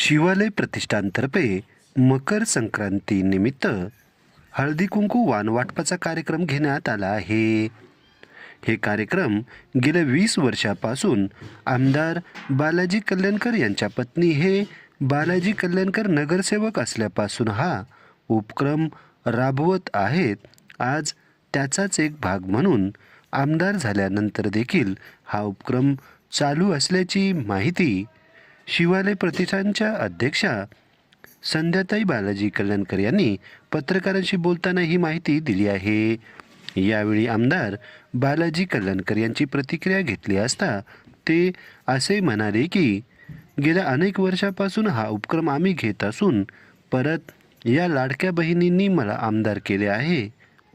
शिवालय प्रतिष्ठानतर्फे मकर संक्रांतीनिमित्त हळदी कुंकू वाणवाटपाचा कार्यक्रम घेण्यात आला आहे. हे कार्यक्रम गेल्या वीस वर्षापासून आमदार बालाजी कल्याणकर यांच्या पत्नी हे बालाजी कल्याणकर नगरसेवक असल्यापासून हा उपक्रम राबवत आहेत. आज त्याचाच एक भाग म्हणून आमदार झाल्यानंतर देखील हा उपक्रम चालू असल्याची माहिती शिवालय प्रतिष्ठानच्या अध्यक्षा संध्याताई बालाजी कल्याणकर यांनी पत्रकारांशी बोलताना ही माहिती दिली आहे. यावेळी आमदार बालाजी कल्याणकर यांची प्रतिक्रिया घेतली असता ते असे म्हणाले की गेल्या अनेक वर्षापासून हा उपक्रम आम्ही घेत असून परत या लाडक्या बहिणींनी मला आमदार केले आहे.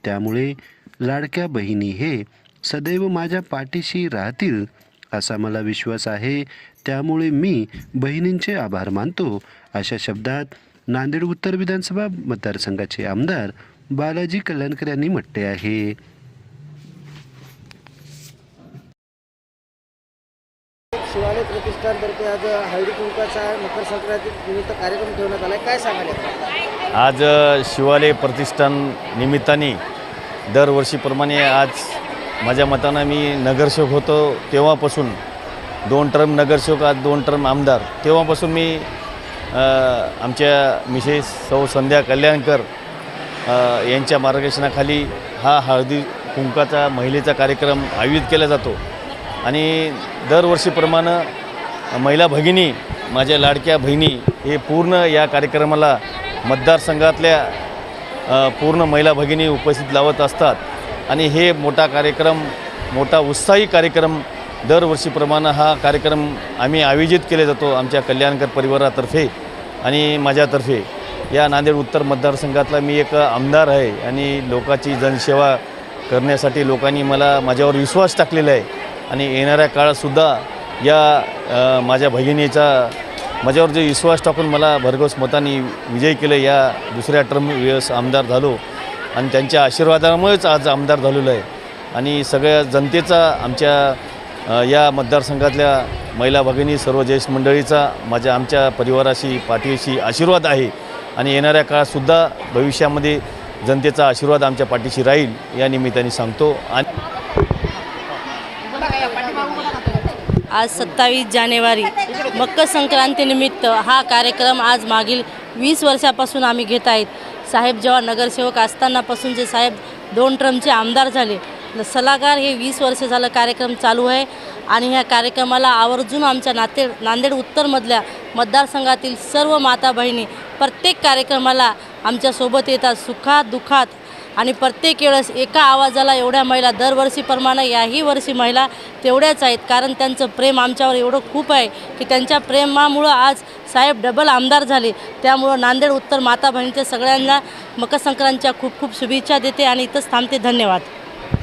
त्यामुळे लाडक्या बहिणी हे सदैव माझ्या पाठीशी राहतील असा मला विश्वास आहे. त्यामुळे मी बहिणींचे आभार मानतो. अशा शब्दात नांदेड उत्तर विधानसभा मतदारसंघाचे आमदार बालाजी कल्याणकर यांनी म्हटले आहे. शिवालय प्रतिष्ठानतर्फे आज हळदी कुंकाचा मकर संक्रांती निमित्त कार्यक्रम ठेवण्यात आला काय सांगाल आज शिवालय प्रतिष्ठान निमित्ताने दरवर्षीप्रमाणे आज माझ्या मतानं मी नगरसेवक होतो तेव्हापासून. दोन टर्म नगरसेवक आज दोन टर्म आमदार. तेव्हापासून मी आमच्या मिसेस सौ संध्या कल्याणकर यांच्या मार्गदर्शनाखाली हा हळदी कुंकाचा महिलेचा कार्यक्रम आयोजित केला जातो. आणि दरवर्षीप्रमाणे महिला भगिनी माझ्या लाडक्या बहिणी हे पूर्ण या कार्यक्रमाला मतदारसंघातल्या पूर्ण महिला भगिनी उपस्थित लावत असतात. आणि हे मोठा कार्यक्रम मोठा उत्साही कार्यक्रम दरवर्षीप्रमाणे हा कार्यक्रम आम्ही आयोजित केले जातो आमच्या कल्याणकर परिवारातर्फे आणि माझ्यातर्फे. या नांदेड उत्तर मतदारसंघातला मी एक आमदार आहे आणि लोकांची जनसेवा करण्यासाठी लोकांनी मला माझ्यावर विश्वास टाकलेला आहे. आणि येणाऱ्या काळातसुद्धा या माझ्या भगिनीचा माझ्यावर जे विश्वास टाकून मला भरघोस मतानी विजय केलं या दुसऱ्या टर्म वेळेस आमदार झालो. आणि त्यांच्या आशीर्वादामुळेच आज आमदार झालेलो आहे. आणि सगळ्या जनतेचा आमच्या या मतदारसंघातल्या महिला भगिनी सर्व ज्येष्ठ मंडळीचा माझ्या आमच्या परिवाराशी पाठीशी आशीर्वाद आहे. आणि येणाऱ्या काळातसुद्धा भविष्यामध्ये जनतेचा आशीर्वाद आमच्या पाठीशी राहील या निमित्ताने सांगतो. आणि आज सत्तावीस जानेवारी मकर संक्रांतीनिमित्त हा कार्यक्रम आज मागील वीस वर्षापासून आम्ही घेत आहेत. साहेब जेव्हा नगरसेवक असतानापासून जे साहेब दोन ट्रमचे आमदार झाले सल्लागार हे वीस वर्ष झालं कार्यक्रम चालू आहे आणि ह्या कार्यक्रमाला आवर्जून आमच्या नाते नांदेड उत्तरमधल्या मतदारसंघातील सर्व माता बहिणी प्रत्येक कार्यक्रमाला आमच्यासोबत येतात सुखात दुःखात आणि प्रत्येक वेळेस एका आवाजाला एवढ्या महिला दरवर्षीप्रमाणे याही वर्षी महिला तेवढ्याच आहेत. कारण त्यांचं प्रेम आमच्यावर एवढं खूप आहे की त्यांच्या प्रेमामुळं आज साहेब डबल आमदार झाले. त्यामुळं नांदेड उत्तर माता बहिणीच्या सगळ्यांना मकरसंक्रांतीच्या खूप खूप शुभेच्छा देते आणि इथंच थांबते. धन्यवाद.